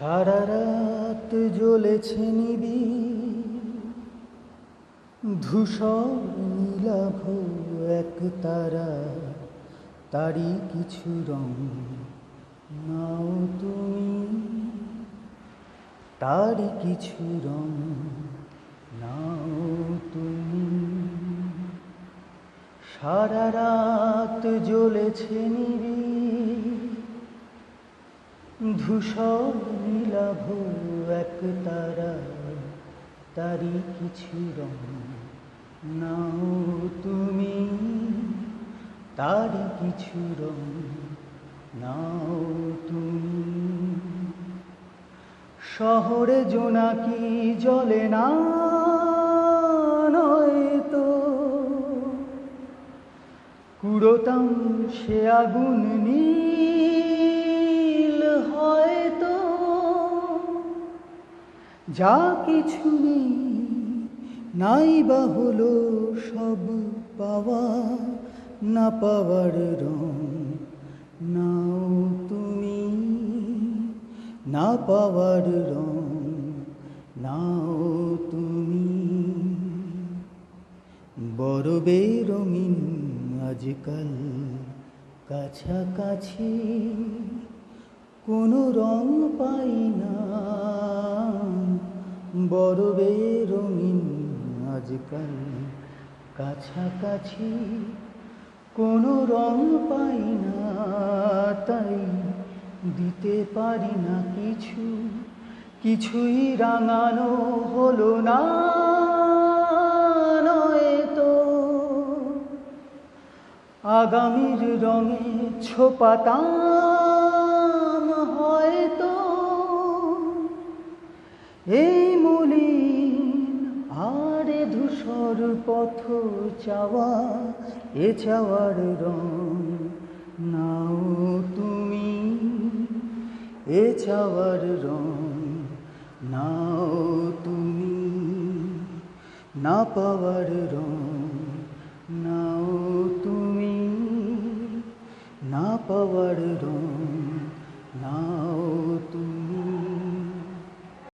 সারা রাত জ্বলেছে নিবি ধূসর নীলাভ এক তারা, তারই কিছু রং নাও তুমি। তারই কিছু রং নাও তুমি। সারা রাত জ্বলেছে নিবি ধূসর নীলাভ এক তারা। তারই কিছু রং নাও তুমি। তারই কিছু রং নাও তুমি। শহরে জোনাকি জলে না নয়তো কুড়োতাম সে আগুন নীল হয়তো যা কিছু নেই, নাই বা হলো সব পাওয়া না পাওয়ার রং নাও তুমি, না পাওয়ার রং নাও তুমি। বড় বেরঙিন আজকাল কাছাকাছি কোনো রং পাই না। বড় বেরঙিন আজকাল কাছাকাছি কোনো রং পাই না, তাই দিতে পারি না কিছু। কিছুই রাঙানো হলো না আগামীর রঙে ছোপাতাম এই মলিন আরে ধূসর পথ চাওয়া, এ চাওয়ার রং নাও তুমি, এ চাওয়ার রং নাও তুমি, না পাওয়ার রং নাও তুমি, না পাওয়ার রং